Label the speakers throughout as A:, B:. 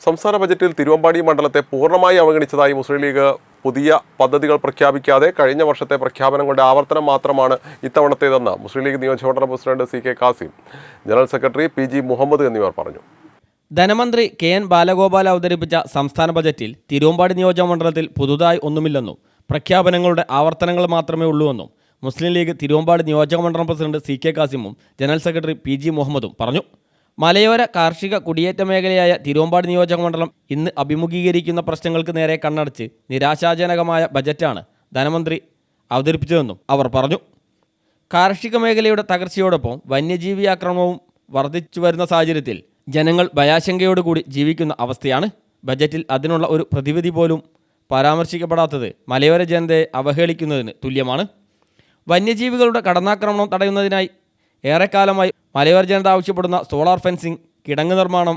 A: സംസ്ഥാന ബജറ്റിൽ തിരുവമ്പാടി മണ്ഡലത്തെ പൂർണമായി അവഗണിച്ചതായി മുസ്ലിം ലീഗ് പുതിയ പദ്ധതികൾ പ്രഖ്യാപിക്കാതെ കഴിഞ്ഞ വർഷത്തെ പ്രഖ്യാപനങ്ങളുടെ ആവർത്തനം മാത്രമാണ് ഇത്തവണത്തേതെന്ന് മുസ്ലിം ലീഗ് നിയോജകമണ്ഡലം president C K Kasim general secretary P G Muhammad എന്നിവർ പറഞ്ഞു.
B: ധനമന്ത്രി കെ എൻ ബാലഗോപാൽ അവതരിപ്പിച്ച സംസ്ഥാന ബജറ്റിൽ തിരുവമ്പാടി നിയോജകമണ്ഡലത്തിൽ പുതുതായി ഒന്നുമില്ലെന്നും പ്രഖ്യാപനങ്ങളുടെ ആവർത്തനങ്ങൾ മാത്രമേ ഉള്ളൂവെന്നും മുസ്ലിം ലീഗ് തിരുവമ്പാടി നിയോജകമണ്ഡലം പ്രസിഡന്റ് സി കെ കാസിമും ജനറൽ സെക്രട്ടറി പി ജി മുഹമ്മദും പറഞ്ഞു. മലയോര കാർഷിക കുടിയേറ്റ മേഖലയായ തിരുവമ്പാട് നിയോജക മണ്ഡലം ഇന്ന് അഭിമുഖീകരിക്കുന്ന പ്രശ്നങ്ങൾക്ക് നേരെ കണ്ണടച്ച് നിരാശാജനകമായ ബജറ്റാണ് ധനമന്ത്രി അവതരിപ്പിച്ചതെന്നും അവർ പറഞ്ഞു. കാർഷിക മേഖലയുടെ തകർച്ചയോടൊപ്പം വന്യജീവി ആക്രമണവും വർദ്ധിച്ചു വരുന്ന സാഹചര്യത്തിൽ ജനങ്ങൾ ഭയാശങ്കയോടുകൂടി ജീവിക്കുന്ന അവസ്ഥയാണ് ബജറ്റിൽ അതിനുള്ള ഒരു പ്രതിവിധി പോലും പരാമർശിക്കപ്പെടാത്തത് മലയോര ജനതയെ അവഹേളിക്കുന്നതിന് തുല്യമാണ്. വന്യജീവികളുടെ കടന്നാക്രമണം തടയുന്നതിനായി ഏറെക്കാലമായി മലയോര ജനത ആവശ്യപ്പെടുന്ന സോളാർ ഫെൻസിംഗ് കിടങ്ങ് നിർമ്മാണം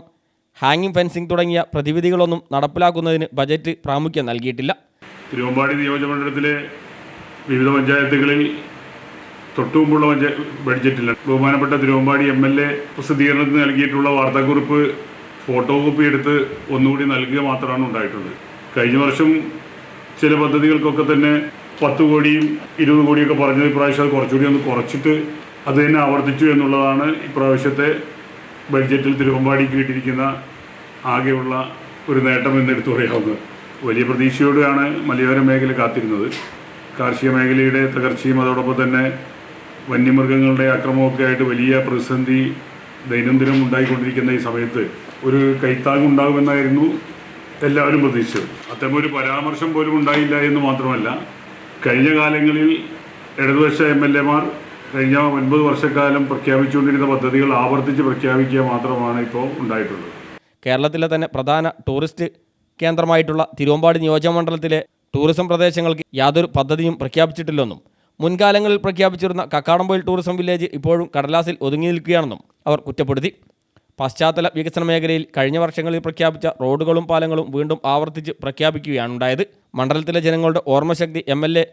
B: ഹാങ്ങിങ് ഫെൻസിംഗ് തുടങ്ങിയ പ്രതിവിധികളൊന്നും നടപ്പിലാക്കുന്നതിന് ബജറ്റ് പ്രാമുഖ്യം നൽകിയിട്ടില്ല.
C: തിരുവമ്പാടി നിയോജകമണ്ഡലത്തിലെ വിവിധ പഞ്ചായത്തുകളിൽ തൊട്ടുമുമ്പുള്ള ബഡ്ജറ്റില്ല. ബഡ്ജറ്റിൽ ബഹുമാനപ്പെട്ട തിരുവമ്പാടി എം എൽ എ പ്രസിദ്ധീകരണത്തിന് നൽകിയിട്ടുള്ള വാർത്താക്കുറിപ്പ് ഫോട്ടോ കോപ്പി എടുത്ത് ഒന്നുകൂടി നൽകുക മാത്രമാണ് ഉണ്ടായിട്ടുള്ളത്. കഴിഞ്ഞ വർഷം ചില പദ്ധതികൾക്കൊക്കെ തന്നെ പത്ത് കോടിയും ഇരുപത് കോടിയൊക്കെ പറഞ്ഞത് ഇപ്രാവശ്യം അത് കുറച്ചുകൂടി ഒന്ന് കുറച്ചിട്ട് അത് തന്നെ ആവർത്തിച്ചു എന്നുള്ളതാണ് ഇപ്രാവശ്യത്തെ ബഡ്ജറ്റിൽ തിരുവമ്പാടിക്ക് കിട്ടിയിരിക്കുന്ന ആകെയുള്ള ഒരു നേട്ടം എന്ന് എടുത്തു പറയാവുന്നത്. വലിയ പ്രതീക്ഷയോടെയാണ് മലയോര മേഖല കാത്തിരുന്നത്. കാർഷിക മേഖലയുടെ തകർച്ചയും അതോടൊപ്പം തന്നെ വന്യമൃഗങ്ങളുടെ അക്രമമൊക്കെ ആയിട്ട് വലിയ പ്രതിസന്ധി ദൈനംദിനം ഉണ്ടായിക്കൊണ്ടിരിക്കുന്ന ഈ സമയത്ത് ഒരു കൈത്താങ് ഉണ്ടാകുമെന്നായിരുന്നു എല്ലാവരും പ്രതീക്ഷിച്ചത്. അത്തരം ഒരു പരാമർശം പോലും ഉണ്ടായില്ല എന്ന് മാത്രമല്ല കഴിഞ്ഞ കാലങ്ങളിൽ ഇടതുപക്ഷ എം എൽ എമാർ കഴിഞ്ഞ ഒൻപത് വർഷക്കാലം പ്രഖ്യാപിച്ചുകൊണ്ടിരുന്ന പദ്ധതികൾ ആവർത്തിച്ച് പ്രഖ്യാപിക്കുക മാത്രമാണ് ഇപ്പോൾ ഉണ്ടായിട്ടുള്ളത്.
B: കേരളത്തിലെ തന്നെ പ്രധാന ടൂറിസ്റ്റ് കേന്ദ്രമായിട്ടുള്ള തിരുവമ്പാടി നിയോജകമണ്ഡലത്തിലെ ടൂറിസം പ്രദേശങ്ങൾക്ക് യാതൊരു പദ്ധതിയും പ്രഖ്യാപിച്ചിട്ടില്ലെന്നും മുൻകാലങ്ങളിൽ പ്രഖ്യാപിച്ചിരുന്ന കക്കാടംപൊയിൽ ടൂറിസം വില്ലേജ് ഇപ്പോഴും കടലാസിൽ ഒതുങ്ങി നിൽക്കുകയാണെന്നും അവർ കുറ്റപ്പെടുത്തി. പശ്ചാത്തല വികസന മേഖലയിൽ കഴിഞ്ഞ വർഷങ്ങളിൽ പ്രഖ്യാപിച്ച റോഡുകളും പാലങ്ങളും വീണ്ടും ആവർത്തിച്ച് പ്രഖ്യാപിക്കുകയാണുണ്ടായത് മണ്ഡലത്തിലെ ജനങ്ങളുടെ ഓർമ്മശക്തി എം എൽ എ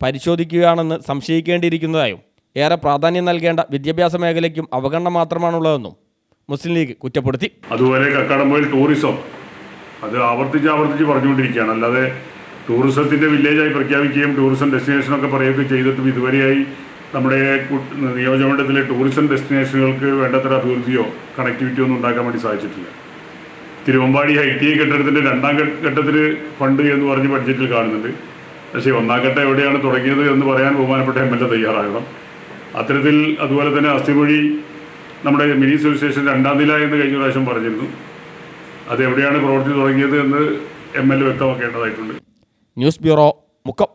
B: പരിശോധിക്കുകയാണെന്ന് സംശയിക്കേണ്ടിയിരിക്കുന്നതായും ഏറെ പ്രാധാന്യം നൽകേണ്ട വിദ്യാഭ്യാസ മേഖലയ്ക്കും അവഗണന മാത്രമാണുള്ളതെന്നും മുസ്ലിം ലീഗ് കുറ്റപ്പെടുത്തി.
C: അതുപോലെ കക്കാടംപോയിൽ ടൂറിസം അത് ആവർത്തിച്ച് ആവർത്തിച്ച് പറഞ്ഞുകൊണ്ടിരിക്കുകയാണ്. അല്ലാതെ ടൂറിസത്തിന്റെ വില്ലേജായി പ്രഖ്യാപിക്കുകയും ടൂറിസം ഡെസ്റ്റിനേഷനൊക്കെ പറയുകയൊക്കെ ചെയ്തിട്ടും ഇതുവരെയായി നമ്മുടെ നിയോജകമണ്ഡലത്തിലെ ടൂറിസം ഡെസ്റ്റിനേഷനുകൾക്ക് വേണ്ടത്ര അഭിവൃദ്ധിയോ കണക്ടിവിറ്റിയോ ഒന്നും ഉണ്ടാക്കാൻ വേണ്ടി സാധിച്ചിട്ടില്ല. തിരുവമ്പാടി ഐ ടി ഐ കെട്ടിടത്തിന്റെ രണ്ടാം ഘട്ട- ഘട്ടത്തിൽ ഫണ്ട് എന്ന് പറഞ്ഞ് ബഡ്ജറ്റിൽ കാണുന്നുണ്ട്. പക്ഷേ ഒന്നാം ഘട്ടം എവിടെയാണ് തുടങ്ങിയത് എന്ന് പറയാൻ ബഹുമാനപ്പെട്ട എം എൽ എ തയ്യാറാകണം. അത്തരത്തിൽ അതുപോലെ തന്നെ അസ്ഥിമൊഴി നമ്മുടെ മിനി സിവിൽ സ്റ്റേഷൻ രണ്ടാം നില എന്ന് കഴിഞ്ഞ പ്രാവശ്യം പറഞ്ഞിരുന്നു. അതെവിടെയാണ് പ്രവർത്തി തുടങ്ങിയത് എന്ന് M L വ്യക്തമാക്കേണ്ടതായിട്ടുണ്ട്.
B: News bureau Mukkam.